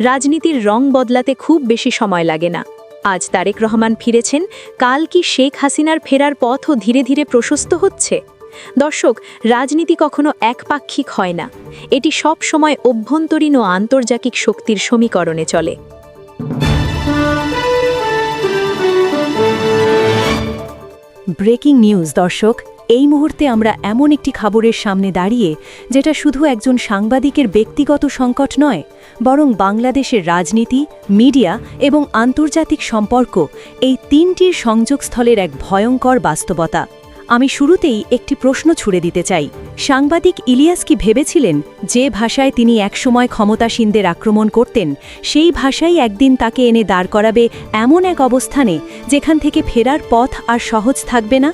রাজনীতির রং বদলাতে খুব বেশি সময় লাগে না। আজ তারেক রহমান ফিরেছেন, কাল কি শেখ হাসিনার ফেরার পথও ধীরে ধীরে প্রশস্ত হচ্ছে? দর্শক, রাজনীতি কখনো একপাক্ষিক হয় না। এটি সব সময় অভ্যন্তরীণ ও আন্তর্জাতিক শক্তির সমীকরণে চলে। ব্রেকিং নিউজ দর্শক এই মুহূর্তে আমরা এমন একটি খবরের সামনে দাঁড়িয়ে, যেটা শুধু একজন সাংবাদিকের ব্যক্তিগত সংকট নয়, বরং বাংলাদেশের রাজনীতি, মিডিয়া এবং আন্তর্জাতিক সম্পর্ক এই তিনটির সংযোগস্থলের এক ভয়ঙ্কর বাস্তবতা। আমি শুরুতেই একটি প্রশ্ন ছুড়ে দিতে চাই। সাংবাদিক ইলিয়াস কি ভেবেছিলেন যে ভাষায় তিনি একসময় ক্ষমতাসীনদের আক্রমণ করতেন, সেই ভাষাই একদিন তাকে এনে দাঁড় করাবে এমন এক অবস্থানে যেখান থেকে ফেরার পথ আর সহজ থাকবে না?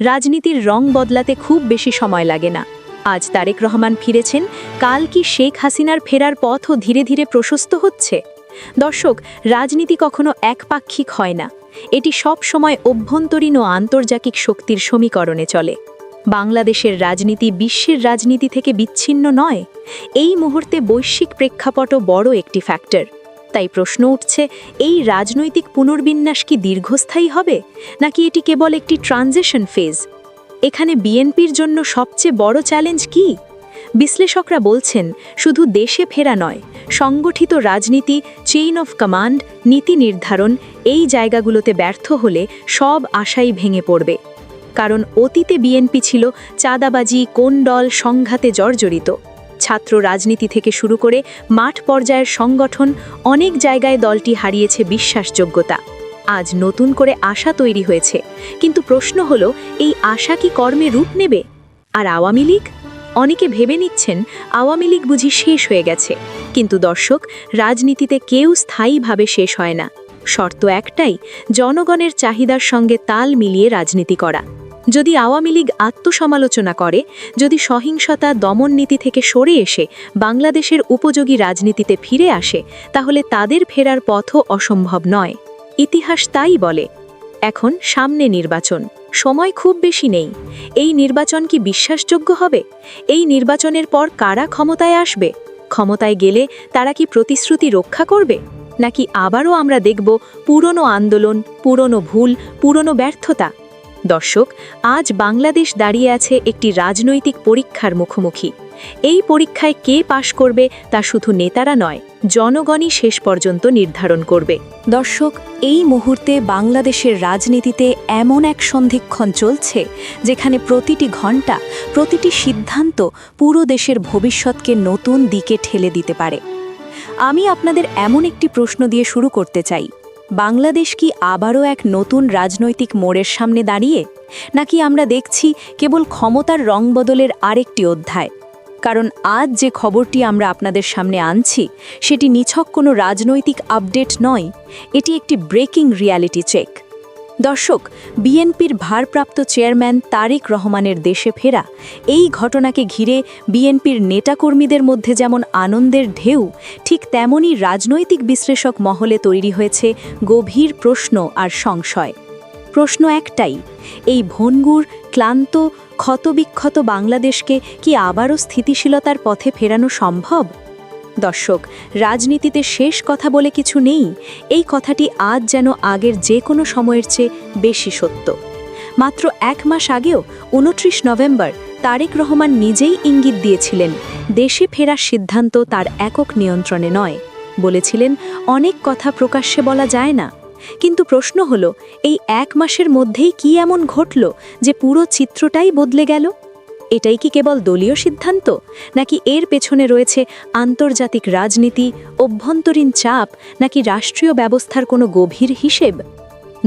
রাজনীতির রং বদলাতে খুব বেশি সময় লাগে না। আজ তারেক রহমান ফিরেছেন, কাল কি শেখ হাসিনার ফেরার পথও ধীরে ধীরে প্রশস্ত হচ্ছে? দর্শক, রাজনীতি কখনো একপাক্ষিক হয় না। এটি সব সময় অভ্যন্তরীণ ও আন্তর্জাতিক শক্তির সমীকরণে চলে। বাংলাদেশের রাজনীতি বিশ্বের রাজনীতি থেকে বিচ্ছিন্ন নয়। এই মুহূর্তে বৈশ্বিক প্রেক্ষাপটও বড় একটি ফ্যাক্টর। তাই প্রশ্ন উঠছে, এই রাজনৈতিক পুনর্বিন্যাস কি দীর্ঘস্থায়ী হবে? নাকি এটি কেবল একটি ট্রানজেশন ফেজ? এখানে বিএনপির জন্য সবচেয়ে বড় চ্যালেঞ্জ কি? বিশ্লেষকরা বলছেন, শুধু দেশে ফেরা নয়, সংগঠিত রাজনীতি চেইন অফ কমান্ড নীতি নির্ধারণ, এই জায়গাগুলোতে ব্যর্থ হলে সব আশাই ভেঙে পড়বে। কারণ অতীতে বিএনপি ছিল চাঁদাবাজি কোন্ডল সংঘাতে জর্জরিত। ছাত্র রাজনীতি থেকে শুরু করে মাঠ পর্যায়ের সংগঠন অনেক জায়গায় দলটি হারিয়েছে বিশ্বাসযোগ্যতা। আজ নতুন করে আশা তৈরি হয়েছে। কিন্তু প্রশ্ন হলো, এই আশা কি কর্মে রূপ নেবে? আর আওয়ামী লীগ? অনেকে ভেবে নিচ্ছেন আওয়ামী লীগ বুঝি শেষ হয়ে গেছে। কিন্তু দর্শক, রাজনীতিতে কেউ স্থায়ীভাবে শেষ হয় না। শর্ত একটাই, জনগণের চাহিদার সঙ্গে তাল মিলিয়ে রাজনীতি করা। যদি আওয়ামী লীগ আত্মসমালোচনা করে, যদি সহিংসতা দমন নীতি থেকে সরে এসে বাংলাদেশের উপযোগী রাজনীতিতে ফিরে আসে, তাহলে তাদের ফেরার পথও অসম্ভব নয়। ইতিহাস তাই বলে, এখন সামনে নির্বাচন, সময় খুব বেশি নেই। এই নির্বাচন কি বিশ্বাসযোগ্য হবে? এই নির্বাচনের পর কারা ক্ষমতায় আসবে? ক্ষমতায় গেলে তারা কি প্রতিশ্রুতি রক্ষা করবে? নাকি আবারও আমরা দেখব পুরনো আন্দোলন, পুরনো ভুল, পুরনো ব্যর্থতা? দর্শক, আজ বাংলাদেশ দাঁড়িয়ে আছে একটি রাজনৈতিক পরীক্ষার মুখোমুখি। এই পরীক্ষায় কে পাশ করবে তা শুধু নেতারা নয়, জনগণই শেষ পর্যন্ত নির্ধারণ করবে। দর্শক, এই মুহূর্তে বাংলাদেশের রাজনীতিতে এমন এক সন্ধিক্ষণ চলছে, যেখানে প্রতিটি ঘণ্টা, প্রতিটি সিদ্ধান্ত পুরো দেশের ভবিষ্যৎকে নতুন দিকে ঠেলে দিতে পারে। আমি আপনাদের এমন একটি প্রশ্ন দিয়ে শুরু করতে চাই। বাংলাদেশ কি আবারও এক নতুন রাজনৈতিক মোড়ের সামনে দাঁড়িয়ে? নাকি আমরা দেখছি কেবল ক্ষমতার রং বদলের আরেকটি অধ্যায়? কারণ আজ যে খবরটি আমরা আপনাদের সামনে আনছি, সেটি নিছক কোনো রাজনৈতিক আপডেট নয়, এটি একটি ব্রেকিং রিয়ালিটি চেক। দর্শক, বিএনপির ভারপ্রাপ্ত চেয়ারম্যান তারেক রহমানের দেশে ফেরা, এই ঘটনাকে ঘিরে বিএনপির নেতাকর্মীদের মধ্যে যেমন আনন্দের ঢেউ, ঠিক তেমনই রাজনৈতিক বিশ্লেষক মহলে তৈরি হয়েছে গভীর প্রশ্ন আর সংশয়। প্রশ্ন একটাই, এই ভনগুর ক্লান্ত, ক্ষতবিক্ষত বাংলাদেশকে কি আবারও স্থিতিশীলতার পথে ফেরানো সম্ভব? দর্শক, রাজনীতিতে শেষ কথা বলে কিছু নেই। এই কথাটি আজ যেন আগের যে কোনো সময়ের চেয়ে বেশি সত্য। মাত্র এক মাস আগেও উনত্রিশ নভেম্বর তারেক রহমান নিজেই ইঙ্গিত দিয়েছিলেন, দেশে ফেরার সিদ্ধান্ত তার একক নিয়ন্ত্রণে নয়। বলেছিলেন, অনেক কথা প্রকাশ্যে বলা যায় না। কিন্তু প্রশ্ন হল, এই এক মাসের মধ্যেই কি এমন ঘটল যে পুরো চিত্রটাই বদলে গেল? এটাই কি কেবল দলীয় সিদ্ধান্ত? নাকি এর পেছনে রয়েছে আন্তর্জাতিক রাজনীতি, অভ্যন্তরীণ চাপ, নাকি রাষ্ট্রীয় ব্যবস্থার কোনো গভীর হিসেব?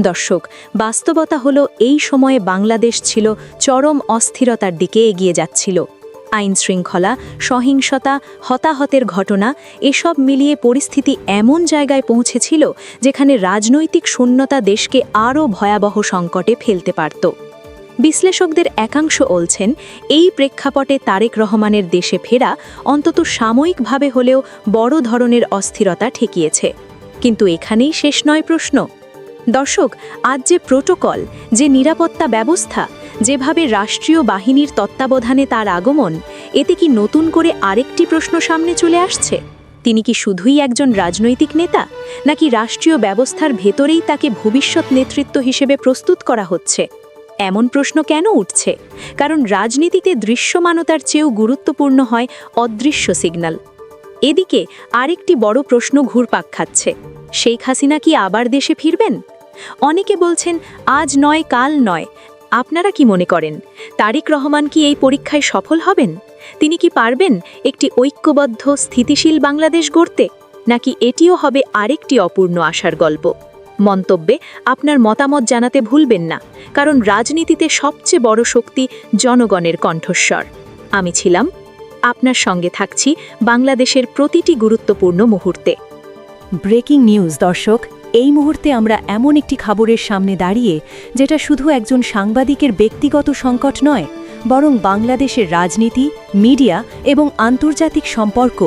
দর্শক, বাস্তবতা হলো এই সময়ে বাংলাদেশ ছিল চরম অস্থিরতার দিকে এগিয়ে যাচ্ছিল। আইন শৃঙ্খলা, সহিংসতা, হতাহতের ঘটনা, এসব মিলিয়ে পরিস্থিতি এমন জায়গায় পৌঁছেছিল যেখানে রাজনৈতিক শূন্যতা দেশকে আরও ভয়াবহ সংকটে ফেলতে পারত। বিশ্লেষকদের একাংশ বলছেন, এই প্রেক্ষাপটে তারেক রহমানের দেশে ফেরা অন্তত সাময়িকভাবে হলেও বড় ধরনের অস্থিরতা ঠেকিয়েছে। কিন্তু এখানেই শেষ নয় প্রশ্ন। দর্শক, আজ যে প্রোটোকল, যে নিরাপত্তা ব্যবস্থা, যেভাবে রাষ্ট্রীয় বাহিনীর তত্ত্বাবধানে তার আগমন, এতে কি নতুন করে আরেকটি প্রশ্ন সামনে চলে আসছে? তিনি কি শুধুই একজন রাজনৈতিক নেতা? নাকি রাষ্ট্রীয় ব্যবস্থার ভেতরেই তাকে ভবিষ্যৎ নেতৃত্ব হিসেবে প্রস্তুত করা হচ্ছে? এমন প্রশ্ন কেন উঠছে? কারণ রাজনীতিতে দৃশ্যমানতার চেয়েও গুরুত্বপূর্ণ হয় অদৃশ্য সিগন্যাল। এদিকে আরেকটি বড় প্রশ্ন ঘুরপাক খাচ্ছে। শেখ হাসিনা কি আবার দেশে ফিরবেন? অনেকে বলছেন, আজ নয়, কাল নয়। আপনারা কি মনে করেন? তারিক রহমান কি এই পরীক্ষায় সফল হবেন? তিনি কি পারবেন একটি ঐক্যবদ্ধ, স্থিতিশীল বাংলাদেশ গড়তে? নাকি এটিও হবে আরেকটি অপূর্ণ আশার গল্প? মন্তব্যে আপনার মতামত জানাতে ভুলবেন না, কারণ রাজনীতিতে সবচেয়ে বড় শক্তি জনগণের কণ্ঠস্বর। আমি ছিলাম, আপনার সঙ্গে থাকছি বাংলাদেশের প্রতিটি গুরুত্বপূর্ণ মুহূর্তে। ব্রেকিং নিউজ, দর্শক, এই মুহূর্তে আমরা এমন একটি খবরের সামনে দাঁড়িয়ে, যেটা শুধু একজন সাংবাদিকের ব্যক্তিগত সংকট নয়, বরং বাংলাদেশের রাজনীতি, মিডিয়া এবং আন্তর্জাতিক সম্পর্ক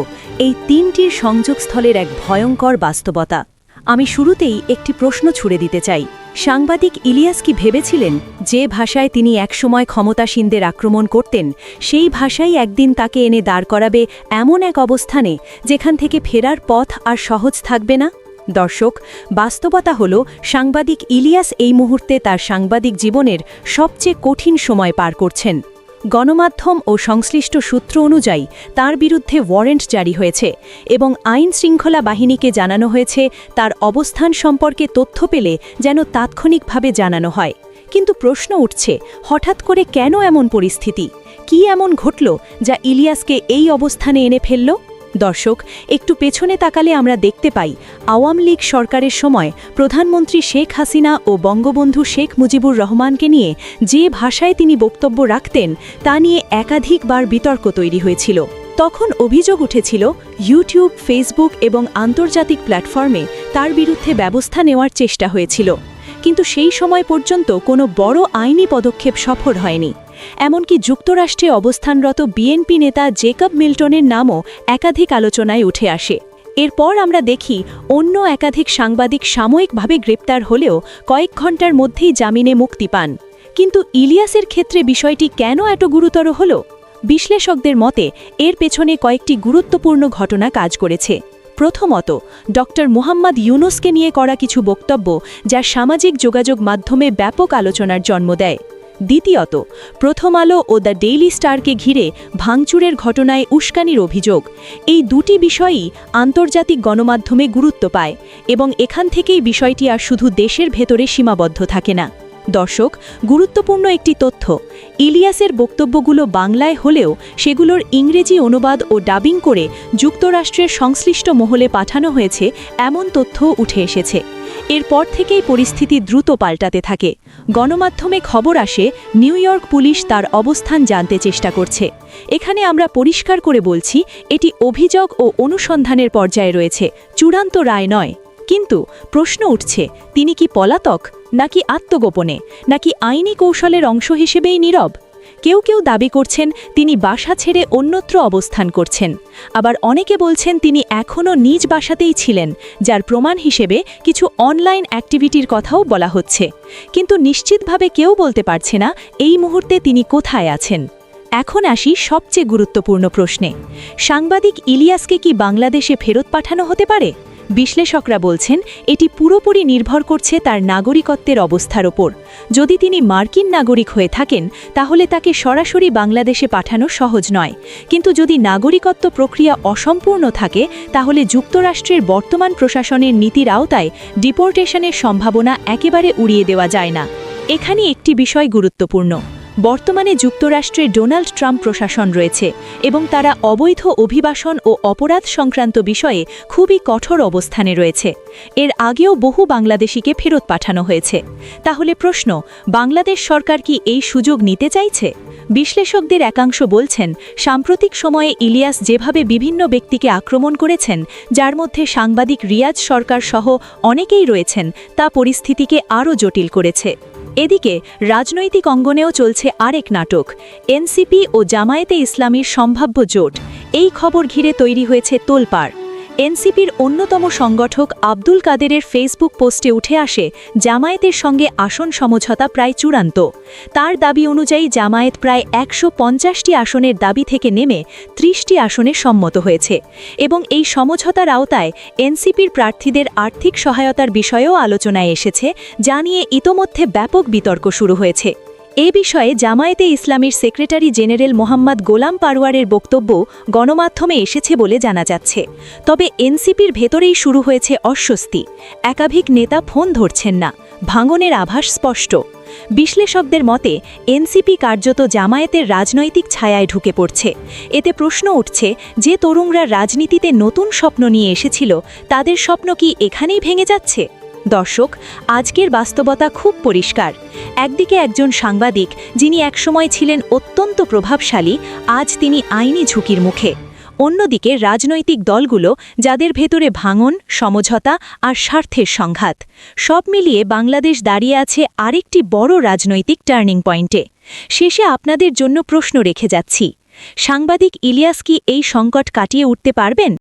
এই তিনটির সংযোগস্থলের এক ভয়ঙ্কর বাস্তবতা। আমি শুরুতেই একটি প্রশ্ন ছুড়ে দিতে চাই। সাংবাদিক ইলিয়াস কি ভেবেছিলেন যে ভাষায় তিনি একসময় ক্ষমতাসীনদের আক্রমণ করতেন, সেই ভাষাই একদিন তাকে এনে দাঁড় করাবে এমন এক অবস্থানে যেখান থেকে ফেরার পথ আর সহজ থাকবে না? দর্শক, বাস্তবতা হল, সাংবাদিক ইলিয়াস এই মুহূর্তে তার সাংবাদিক জীবনের সবচেয়ে কঠিন সময় পার করছেন। গণমাধ্যম ও সংশ্লিষ্ট সূত্র অনুযায়ী তার বিরুদ্ধে ওয়ারেন্ট জারি হয়েছে এবং আইন শৃঙ্খলা বাহিনীকে জানানো হয়েছে তার অবস্থান সম্পর্কে তথ্য পেলে যেন তাৎক্ষণিকভাবে জানানো হয়। কিন্তু প্রশ্ন উঠছে, হঠাৎ করে কেন এমন পরিস্থিতি? কি এমন ঘটল যা ইলিয়াসকে এই অবস্থানে এনে ফেলল? দর্শক, একটু পেছনে তাকালে আমরা দেখতে পাই, আওয়ামী লীগ সরকারের সময় প্রধানমন্ত্রী শেখ হাসিনা ও বঙ্গবন্ধু শেখ মুজিবুর রহমানকে নিয়ে যে ভাষায় তিনি বক্তব্য রাখতেন, তা নিয়ে একাধিকবার বিতর্ক তৈরি হয়েছিল। তখন অভিযোগ উঠেছিল, ইউটিউব, ফেসবুক এবং আন্তর্জাতিক প্ল্যাটফর্মে তার বিরুদ্ধে ব্যবস্থা নেওয়ার চেষ্টা হয়েছিল। কিন্তু সেই সময় পর্যন্ত কোনো বড় আইনি পদক্ষেপ সফল হয়নি। এমনকি যুক্তরাষ্ট্রে অবস্থানরত বিএনপি নেতা জেকব মিল্টনের নামও একাধিক আলোচনায় উঠে আসে। এরপর আমরা দেখি অন্য একাধিক সাংবাদিক সাময়িকভাবে গ্রেপ্তার হলেও কয়েক ঘণ্টার মধ্যেই জামিনে মুক্তি পান। কিন্তু ইলিয়াসের ক্ষেত্রে বিষয়টি কেন এত গুরুতর হল? বিশ্লেষকদের মতে, এর পেছনে কয়েকটি গুরুত্বপূর্ণ ঘটনা কাজ করেছে। প্রথমত, ডক্টর মুহাম্মদ ইউনুসকে নিয়ে করা কিছু বক্তব্য যা সামাজিক যোগাযোগ মাধ্যমে ব্যাপক আলোচনার জন্ম দেয়। দ্বিতীয়ত, প্রথম আলো ও দ্য ডেইলি স্টারকে ঘিরে ভাঙচুরের ঘটনায় উস্কানির অভিযোগ। এই দুটি বিষয়ই আন্তর্জাতিক গণমাধ্যমে গুরুত্ব পায় এবং এখান থেকেই বিষয়টি আর শুধু দেশের ভেতরে সীমাবদ্ধ থাকে না। দর্শক, গুরুত্বপূর্ণ একটি তথ্য। ইলিয়াসের বক্তব্যগুলো বাংলায় হলেও সেগুলোর ইংরেজি অনুবাদ ও ডাবিং করে যুক্তরাষ্ট্রের সংশ্লিষ্ট মহলে পাঠানো হয়েছে, এমন তথ্য উঠে এসেছে। এরপর থেকেই পরিস্থিতি দ্রুত পাল্টাতে থাকে। গণমাধ্যমে খবর আসে, নিউ ইয়র্ক পুলিশ তার অবস্থান জানতে চেষ্টা করছে। এখানে আমরা পরিষ্কার করে বলছি, এটি অভিযোগ ও অনুসন্ধানের পর্যায়ে রয়েছে, চূড়ান্ত রায় নয়। কিন্তু প্রশ্ন উঠছে, তিনি কি পলাতক? নাকি আত্মগোপনে, নাকি আইনি কৌশলের অংশ হিসেবেই নীরব? কেউ কেউ দাবি করছেন তিনি বাসা ছেড়ে অন্যত্র অবস্থান করছেন। আবার অনেকে বলছেন তিনি এখনও নিজ বাসাতেই ছিলেন, যার প্রমাণ হিসেবে কিছু অনলাইন অ্যাক্টিভিটির কথাও বলা হচ্ছে। কিন্তু নিশ্চিতভাবে কেউ বলতে পারছে না এই মুহূর্তে তিনি কোথায় আছেন। এখন আসি সবচেয়ে গুরুত্বপূর্ণ প্রশ্নে। সাংবাদিক ইলিয়াসকে কি বাংলাদেশে ফেরত পাঠানো হতে পারে? বিশ্লেষকরা বলছেন, এটি পুরোপুরি নির্ভর করছে তার নাগরিকত্বের অবস্থার ওপর। যদি তিনি মার্কিন নাগরিক হয়ে থাকেন, তাহলে তাকে সরাসরি বাংলাদেশে পাঠানো সহজ নয়। কিন্তু যদি নাগরিকত্ব প্রক্রিয়া অসম্পূর্ণ থাকে, তাহলে যুক্তরাষ্ট্রের বর্তমান প্রশাসনের নীতির আওতায় ডিপোর্টেশনের সম্ভাবনা একেবারে উড়িয়ে দেওয়া যায় না। এখানে একটি বিষয় গুরুত্বপূর্ণ। বর্তমানে যুক্তরাষ্ট্রে ডোনাল্ড ট্রাম্প প্রশাসন রয়েছে এবং তারা অবৈধ অভিবাসন ও অপরাধ সংক্রান্ত বিষয়ে খুবই কঠোর অবস্থানে রয়েছে। এর আগেও বহু বাংলাদেশিকে ফেরত পাঠানো হয়েছে। তাহলে প্রশ্ন, বাংলাদেশ সরকার কি এই সুযোগ নিতে চাইছে? বিশ্লেষকদের একাংশ বলছেন, সাম্প্রতিক সময়ে ইলিয়াস যেভাবে বিভিন্ন ব্যক্তিকে আক্রমণ করেছেন, যার মধ্যে সাংবাদিক রিয়াজ সরকার সহ অনেকেই রয়েছেন, তা পরিস্থিতিকে আরও জটিল করেছে। এদিকে রাজনৈতিক অঙ্গনেও চলছে আরেক নাটক, এনসিপি ও জামায়েতে ইসলামীর সম্ভাব্য জোট। এই খবর ঘিরে তৈরি হয়েছে তোলপাড়। এনসিপির অন্যতম সংগঠক আব্দুল কাদেরের ফেসবুক পোস্টে উঠে আসে, জামায়াতের সঙ্গে আসন সমঝোতা প্রায় চূড়ান্ত। তার দাবি অনুযায়ী জামায়াত প্রায় একশো পঞ্চাশটি আসনের দাবি থেকে নেমে ত্রিশটি আসনে সম্মত হয়েছে এবং এই সমঝোতার আওতায় এনসিপির প্রার্থীদের আর্থিক সহায়তার বিষয়েও আলোচনায় এসেছে, যা নিয়ে ইতোমধ্যে ব্যাপক বিতর্ক শুরু হয়েছে। এ বিষয়ে জামায়াতে ইসলামীর সেক্রেটারি জেনারেল মোহাম্মদ গোলাম পারওয়ারের বক্তব্য গণমাধ্যমে এসেছে বলে জানা যাচ্ছে। তবে এনসিপির ভেতরেই শুরু হয়েছে অস্বস্তি। একাধিক নেতা ফোন ধরছেন না। ভাঙনের আভাস স্পষ্ট। বিশ্লেষকদের মতে, এনসিপি কার্যত জামায়াতের রাজনৈতিক ছায়ায় ঢুকে পড়ছে। এতে প্রশ্ন উঠছে, যে তরুণরা রাজনীতিতে নতুন স্বপ্ন নিয়ে এসেছিল, তাদের স্বপ্ন কি এখানেই ভেঙে যাচ্ছে? দর্শক, আজকের বাস্তবতা খুব পরিষ্কার। একদিকে একজন সাংবাদিক, যিনি একসময় ছিলেন অত্যন্ত প্রভাবশালী, আজ তিনি আইনি ঝুঁকির মুখে। অন্যদিকে রাজনৈতিক দলগুলো, যাদের ভেতরে ভাঙন, সমঝোতা আর স্বার্থের সংঘাত, সব মিলিয়ে বাংলাদেশ দাঁড়িয়ে আছে আরেকটি বড় রাজনৈতিক টার্নিং পয়েন্টে। শেষে আপনাদের জন্য প্রশ্ন রেখে যাচ্ছি। সাংবাদিক ইলিয়াস কি এই সংকট কাটিয়ে উঠতে পারবেন?